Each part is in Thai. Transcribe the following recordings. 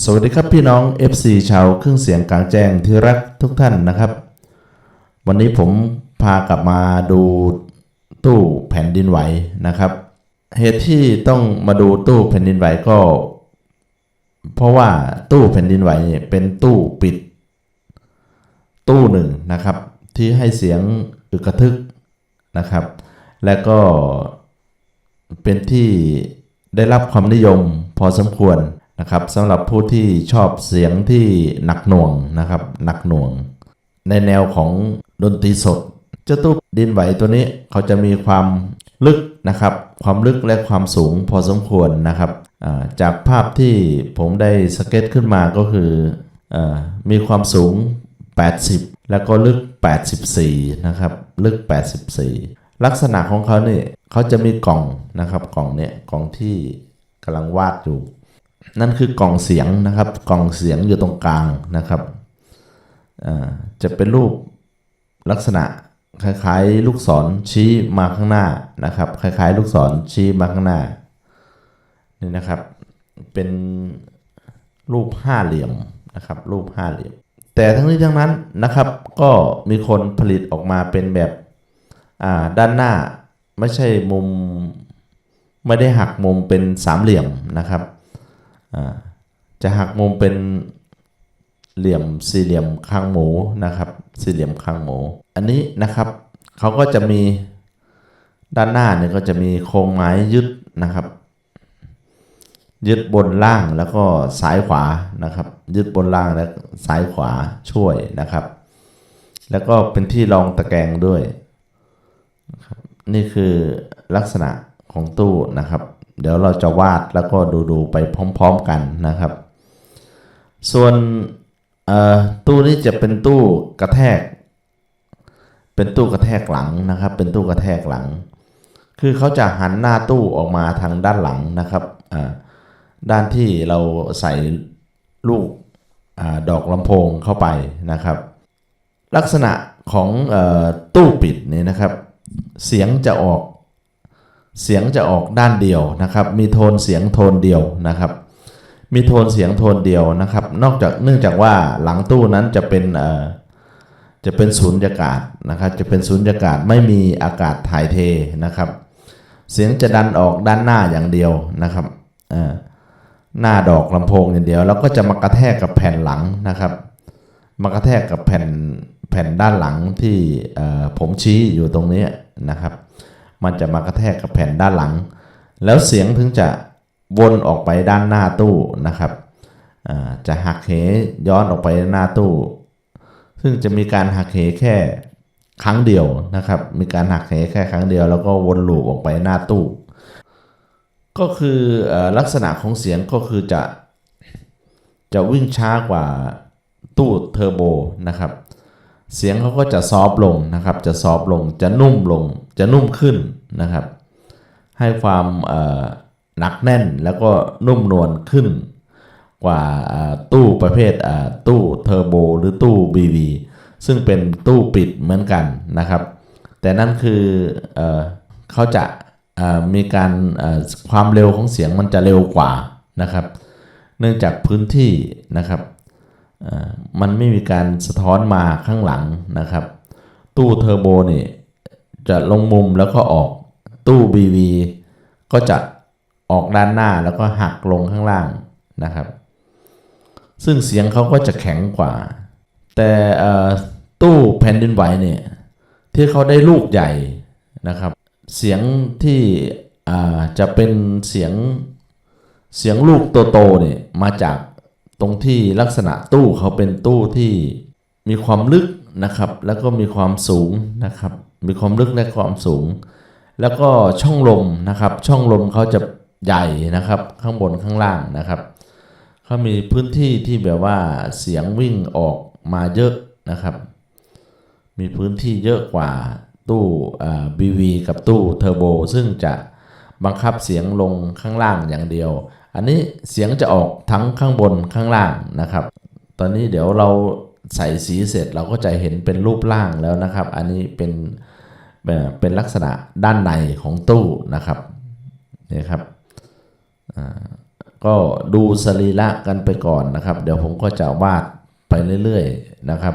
สวัสดีครับพี่น้อง FC ชาวเครื่องเสียงกลางแจ้งที่รักทุกท่านนะครับ วันนี้ผมพากลับมาดูตู้แผ่นดินไหวนะครับ เหตุที่ต้องมาดูตู้แผ่นดินไหวก็ เพราะว่าตู้แผ่นดินไหวเนี่ยเป็นตู้ปิด ตู้หนึ่งนะครับ ที่ให้เสียงอึกระทึกนะครับ และก็เป็นที่ได้รับความนิยมพอสมควร นะครับสำหรับผู้ที่ชอบเสียงที่หนักหน่วงนะครับหนักหน่วง ในแนวของดนตรีสดเจ้าตู้ดินไหวตัวนี้เขาจะมีความลึกนะครับ ความลึกและความสูงพอสมควรนะครับจากภาพที่ผมได้สเก็ตขึ้นมาก็คืออมีความสูง 80 แล้วก็ลึก 84 นะครับ ลึก 84 ลักษณะของเขาเนี่ยเขาจะมีกล่องนะครับกล่องเนี่ยกล่องที่กำลังวาดอยู่ นั่นคือกล่องเสียงนะครับ กล่องเสียงอยู่ตรงกลางนะครับจะเป็นรูปลักษณะคล้ายๆ ลูกศรชี้มาข้างหน้านะครับ คล้ายๆ ลูกศรชี้มาข้างหน้านี่นะครับ เป็นรูปห้าเหลี่ยมนะครับ รูปห้าเหลี่ยม แต่ทั้งนี้ทั้งนั้นนะครับ ก็มีคนผลิตออกมาเป็นแบบด้านหน้าไม่ใช่มุมไม่ได้หักมุมเป็นสามเหลี่ยมนะครับ จะหักมุมเป็นเหลี่ยมสี่เหลี่ยมคางหมูนะครับ สี่เหลี่ยมคางหมู อันนี้นะครับเขาก็จะมีด้านหน้าเนี่ยก็จะมีโครงไม้ยึดนะครับ ยึดบนล่างแล้วก็ซ้ายขวานะครับ ยึดบนล่างและซ้ายขวาช่วยนะครับ แล้วก็เป็นที่รองตะแกรงด้วย นี่คือลักษณะของตู้นะครับ เดี๋ยวเราจะวาดแล้วก็ดูๆไปพร้อมๆกันนะครับ ส่วนตู้นี้จะเป็นตู้กระแทก เป็นตู้กระแทกหลังนะครับ เป็นตู้กระแทกหลัง คือเขาจะหันหน้าตู้ออกมาทางด้านหลังนะครับด้านที่เราใส่ลูกอดอกลำโพงเข้าไปนะครับ ลักษณะของออตู้ปิดนี่นะครับ เสียงจะออก เสียงจะออกด้านเดียวนะครับ มีโทนเสียงโทนเดียวนะครับ มีโทนเสียงโทนเดียวนะครับ นอกจากเนื่องจากว่าหลังตู้นั้นจะเป็นเอ่อจะเป็นศูนย์อากาศนะครับ จะเป็นศูนย์อากาศไม่มีอากาศถ่ายเทนะครับ เสียงจะดันออกด้านหน้าอย่างเดียวนะครับเอ่อหน้าดอกลำโพงอย่างเดียว แล้วก็จะมากระแทกกับแผ่นหลังนะครับ มากระแทกกับแผ่นแผ่นด้านหลังที่เอ่อผมชี้อยู่ตรงนี้นะครับ มันจะมากระแทกกับแผ่นด้านหลัง แล้วเสียงถึงจะวนออกไปด้านหน้าตู้นะครับจะหักเหย้อนออกไปหน้าตู้ ซึ่งจะมีการหักเหแค่ครั้งเดียวนะครับ มีการหักเหแค่ครั้งเดียว แล้วก็วนลูปออกไปหน้าตู้ ก็คืออลักษณะของเสียงก็คือจะจะวิ่งช้ากว่าตู้เทอร์โบนะครับ เสียงเขาก็จะซอฟต์ลงนะครับ จะซอฟต์ลง จะนุ่มลง จะนุ่มขึ้นนะครับ ให้ความหนักแน่นแล้วก็นุ่มนวลขึ้น กว่าตู้ประเภทตู้เทอร์โบหรือตู้ BV ซึ่งเป็นตู้ปิดเหมือนกันนะครับ แต่นั่นคือเอเขาจะามีการความเร็วของเสียงมันจะเร็วกว่านะครับ เนื่องจากพื้นที่นะครับ มันไม่มีการสะท้อนมาข้างหลังนะครับ ตู้เทอร์โบนี่จะลงมุมแล้วก็ออกตู้ BV ก็จะออกด้านหน้าแล้วก็หักลงข้างล่างนะครับ ซึ่งเสียงเขาก็จะแข็งกว่า แต่ตู้แผ่นดินไหวเนี่ยที่เขาได้ลูกใหญ่นะครับ เสียงที่จะเป็นเสียงเสียงลูกโตๆเนี่ยมาจาก ตรงที่ลักษณะตู้เขาเป็นตู้ที่มีความลึกนะครับ แล้วก็มีความสูงนะครับ มีความลึกและความสูง แล้วก็ช่องลมนะครับ ช่องลมเขาจะใหญ่นะครับ ข้างบนข้างล่างนะครับเขามีพื้นที่ที่แบบว่าเสียงวิ่งออกมาเยอะนะครับ มีพื้นที่เยอะกว่าตู้บีวีกับตู้เทอร์โบซึ่งจะ บังคับเสียงลงข้างล่างอย่างเดียว อันนี้เสียงจะออกทั้งข้างบนข้างล่างนะครับ ตอนนี้เดี๋ยวเราใส่สีเสร็จเราก็จะเห็นเป็นรูปร่างแล้วนะครับ อันนี้เป็นเอ่อเป็นลักษณะด้านในของตู้นะครับนี่ครับก็ดูสรีระกันไปก่อนนะครับ เดี๋ยวผมก็จะวาดไปเรื่อยๆนะครับ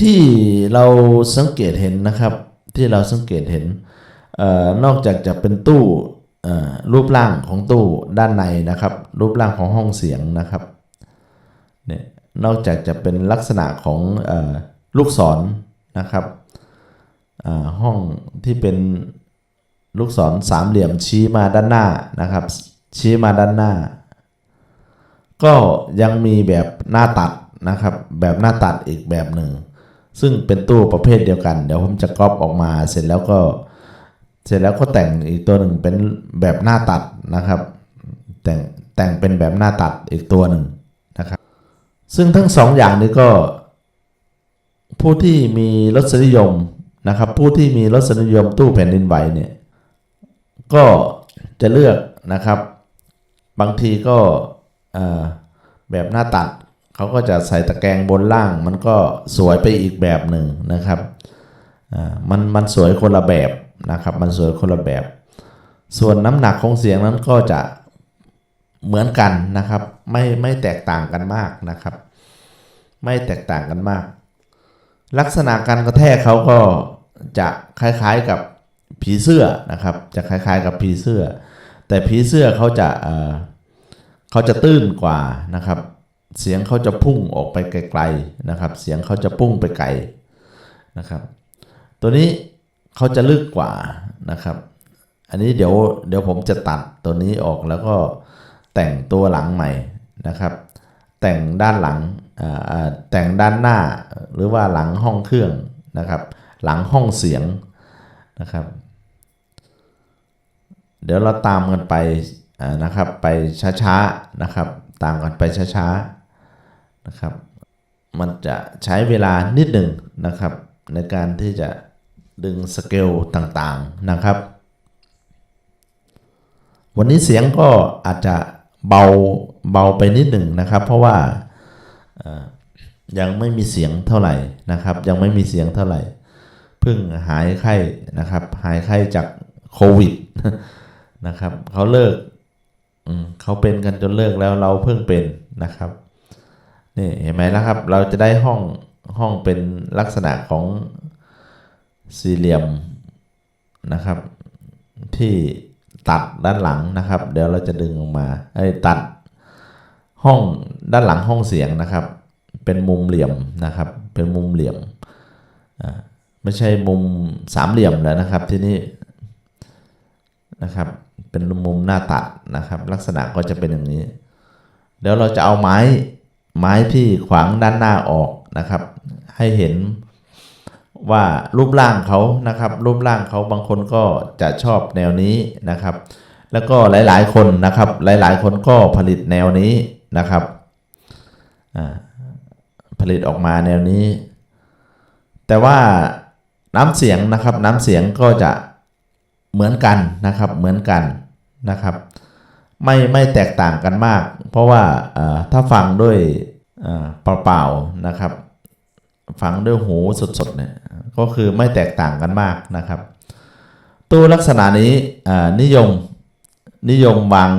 ที่เราสังเกตเห็นนะครับ ที่เราสังเกตเห็น นอกจากจะเป็นตู้รูปร่างของตู้ด้านในนะครับ รูปร่างของห้องเสียงนะครับเนี่ยนอกจากจะเป็นลักษณะของออลูกศรนะครับห้องที่เป็นลูกศรสามเหลี่ยมชี้มาด้านหน้านะครับ ชี้มาด้านหน้า ก็ยังมีแบบหน้าตัดนะครับ แบบหน้าตัดอีกแบบหนึ่ง ซึ่งเป็นตู้ประเภทเดียวกัน เดี๋ยวผมจะก๊อปออกมาเสร็จแล้วก็ เสร็จแล้วก็แต่งอีกตัวหนึ่งเป็นแบบหน้าตัดนะครับ แต่งแต่งเป็นแบบหน้าตัดอีกตัวหนึ่งนะครับ ซึ่งทั้งสองอย่างนี้ก็ ผู้ที่มีรสนิยมนะครับ ผู้ที่มีรสนิยมตู้แผ่นดินไหวเนี่ยก็จะเลือกนะครับ บางทีก็แบบหน้าตัดเขาก็จะใส่ตะแกรงบนล่าง มันก็สวยไปอีกแบบหนึ่งนะครับมันมันสวยคนละแบบ นะครับ มันสวยคนละแบบ ส่วนน้ำหนักของเสียงนั้นก็จะเหมือนกันนะครับ ไม่ไม่แตกต่างกันมากนะครับ ไม่แตกต่างกันมาก ลักษณะการกระแทกเขาก็จะคล้ายๆกับผีเสื้อนะครับ จะคล้ายๆกับผีเสื้อ แต่ผีเสื้อเขาจะเเขาจะตื้นกว่านะครับ เสียงเขาจะพุ่งออกไปไกลๆนะครับ เสียงเขาจะพุ่งไปไกลนะครับ ตัวนี้ เขาจะลึกกว่านะครับ อันนี้เดี๋ยวเดี๋ยวผมจะตัดตัวนี้ออกแล้วก็แต่งตัวหลังใหม่นะครับ แต่งด้านหลังแต่งด้านหน้าหรือว่าหลังห้องเครื่องนะครับ หลังห้องเสียงนะครับ เดี๋ยวเราตามกันไปนะครับไปช้าๆนะครับ ตามกันไปช้าๆนะครับ มันจะใช้เวลานิดหนึ่งนะครับในการที่จะ ดึงสเกลต่างๆนะครับ วันนี้เสียงก็อาจจะเบาเบาไปนิดหนึ่งนะครับ เพราะว่ายังไม่มีเสียงเท่าไหร่นะครับ ยังไม่มีเสียงเท่าไหร่เพิ่งหายไข้นะครับ หายไข้จากโควิดนะครับเขาเลิกเขาเป็นกันจนเลิกแล้วเราเพิ่งเป็นนะครับนี่เห็นไหมล่ะครับ เราจะได้ห้องห้องเป็นลักษณะของ สี่เหลี่ยมนะครับ ที่ตัดด้านหลังนะครับ เดี๋ยวเราจะดึงออกมาไอ้ตัดห้องด้านหลังห้องเสียงนะครับ เป็นมุมเหลี่ยมนะครับ เป็นมุมเหลี่ยมไม่ใช่มุมสามเหลี่ยมแล้วนะครับที่นี่นะครับ เป็นมุมหน้าตัดนะครับ ลักษณะก็จะเป็นอย่างนี้เดี๋ยวเราจะเอาไม้ไม้ที่ขวางด้านหน้าออกนะครับ ให้เห็น ว่ารูปร่างเขานะครับ รูปร่างเขาบางคนก็จะชอบแนวนี้นะครับ แล้วก็หลายๆคนนะครับ หลายๆ คนก็ผลิตแนวนี้นะครับผลิตออกมาแนวนี้ แต่ว่าน้ำเสียงนะครับ น้ำเสียงก็จะเหมือนกันนะครับ เหมือนกันนะครับ ไม่ไม่แตกต่างกันมาก เพราะว่าถ้าฟังด้วยเปล่าๆนะครับ ฟังด้วยหูสดๆเนี่ย ก็คือไม่แตกต่างกันมากนะครับ ตู้ลักษณะนี้นิยมนิยมวาง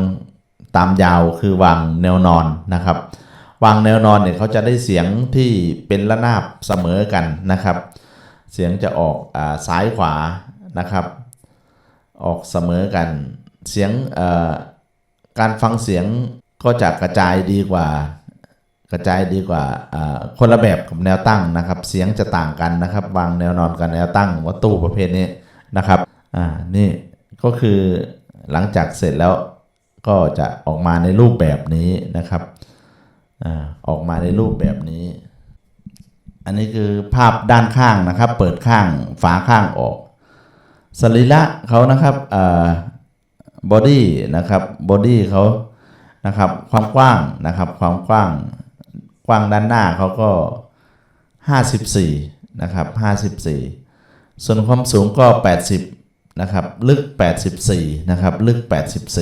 ตามยาวคือวางแนวนอนนะครับ วางแนวนอนเนี่ยเขาจะได้เสียงที่เป็นระนาบเสมอกันนะครับ เสียงจะออกอซ้ายขวานะครับ ออกเสมอกัน เสียงเอ่อการฟังเสียงก็จะกระจายดีกว่า กระจายดีกว่าคนละแบบกับแนวตั้งนะครับ เสียงจะต่างกันนะครับวางแนวนอนกับแนวตั้งวัตตู้ประเภทนี้นะครับอ่านี่ก็คือหลังจากเสร็จแล้วก็จะออกมาในรูปแบบนี้นะครับอ่าออกมาในรูปแบบนี้ อันนี้คือภาพด้านข้างนะครับ เปิดข้างฝาข้างออกสรีระเขานะครับอ่าบอดี้นะครับบอดี้เขานะครับ ความกว้างนะครับ ความกว้าง กว้างด้านหน้าเขาก็ 54 นะครับ 54 ส่วนความสูงก็ 80 นะครับ ลึก 84 นะครับ ลึก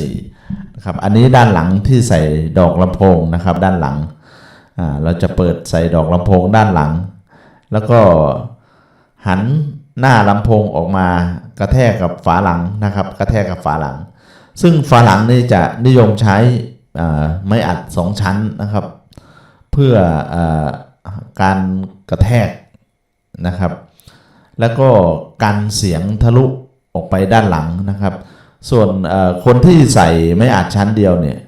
84 นะครับ อันนี้ด้านหลังที่ใส่ดอกลำโพงนะครับ ด้านหลัง อ่า เราจะเปิดใส่ดอกลำโพงด้านหลัง แล้วก็หันหน้าลำโพงออกมากระแทกกับฝาหลังนะครับ กระแทกกับฝาหลัง ซึ่งฝาหลังนี่จะนิยมใช้ไม้อัดสองชั้นนะครับ เพื่ออการกระแทกนะครับ แล้วก็กันเสียงทะลุออกไปด้านหลังนะครับ ส่วนคนที่ใส่ไม่อัดชั้นเดียวเนี่ย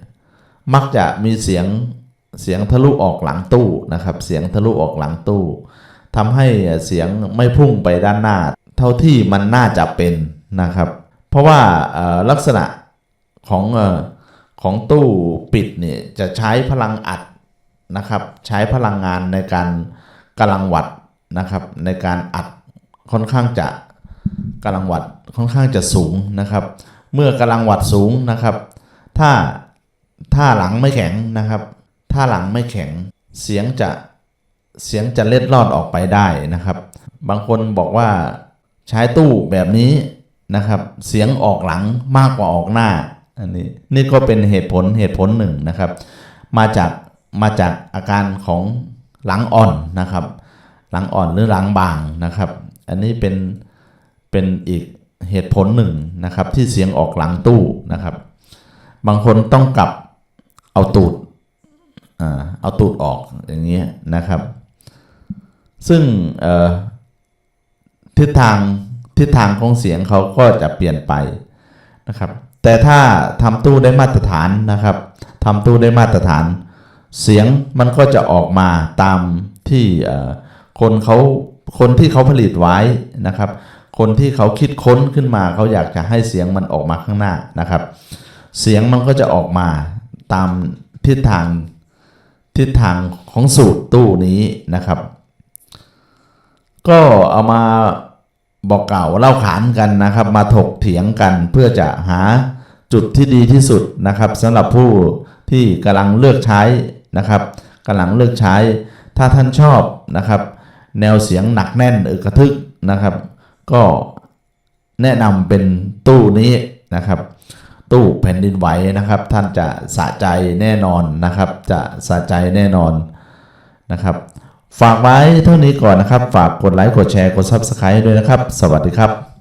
มักจะมีเสียงเสียงทะลุออกหลังตู้นะครับ เสียงทะลุออกหลังตู้ทำให้เสียงไม่พุ่งไปด้านหน้า เท่าที่มันน่าจะเป็นนะครับ เพราะว่าลักษณะของของตู้ปิดเนี่ยจะใช้พลังอัด นะครับ ใช้พลังงานในการกำลังวัดนะครับ ในการอัดค่อนข้างจะกำลังวัดค่อนข้างจะสูงนะครับ เมื่อกำลังวัดสูงนะครับ ถ้าถ้าหลังไม่แข็งนะครับ ถ้าหลังไม่แข็งเสียงจะเสียงจะเล็ดลอดออกไปได้นะครับ บางคนบอกว่าใช้ตู้แบบนี้นะครับ เสียงออกหลังมากกว่าออกหน้าอันนี้นี่ก็เป็นเหตุผลเหตุผลหนึ่งนะครับ มาจาก มาจากอาการของหลังอ่อนนะครับ หลังอ่อนหรือหลังบางนะครับ อันนี้เป็นเป็นอีกเหตุผลหนึ่งนะครับ ที่เสียงออกหลังตู้นะครับ บางคนต้องกลับเอาตูดเอาตูดออกอย่างเงี้ยนะครับ ซึ่งทิศทางทิศทางของเสียงเขาก็จะเปลี่ยนไปนะครับ แต่ถ้าทำตู้ได้มาตรฐานนะครับทำตู้ได้มาตรฐาน เสียงมันก็จะออกมาตามที่คนเขาคนที่เขาผลิตไว้นะครับ คนที่เขาคิดค้นขึ้นมาเขาอยากจะให้เสียงมันออกมาข้างหน้านะครับ เสียงมันก็จะออกมาตามทิศทางทิศทางของสูตรตู้นี้นะครับ ก็เอามาบอกเก่าเล่าขานกันนะครับ มาถกเถียงกันเพื่อจะหาจุดที่ดีที่สุดนะครับสำหรับผู้ที่กำลังเลือกใช้ นะครับกำลังเลือกใช้ ถ้าท่านชอบนะครับ แนวเสียงหนักแน่นอึกกระทึกนะครับ ก็แนะนำเป็นตู้นี้นะครับ ตู้แผ่นดินไหวนะครับ ท่านจะสะใจแน่นอนนะครับ จะสะใจแน่นอนนะครับฝากไว้เท่านี้ก่อนนะครับ ฝากกดไลค์ กดแชร์ กด Subscribe ด้วยนะครับ สวัสดีครับ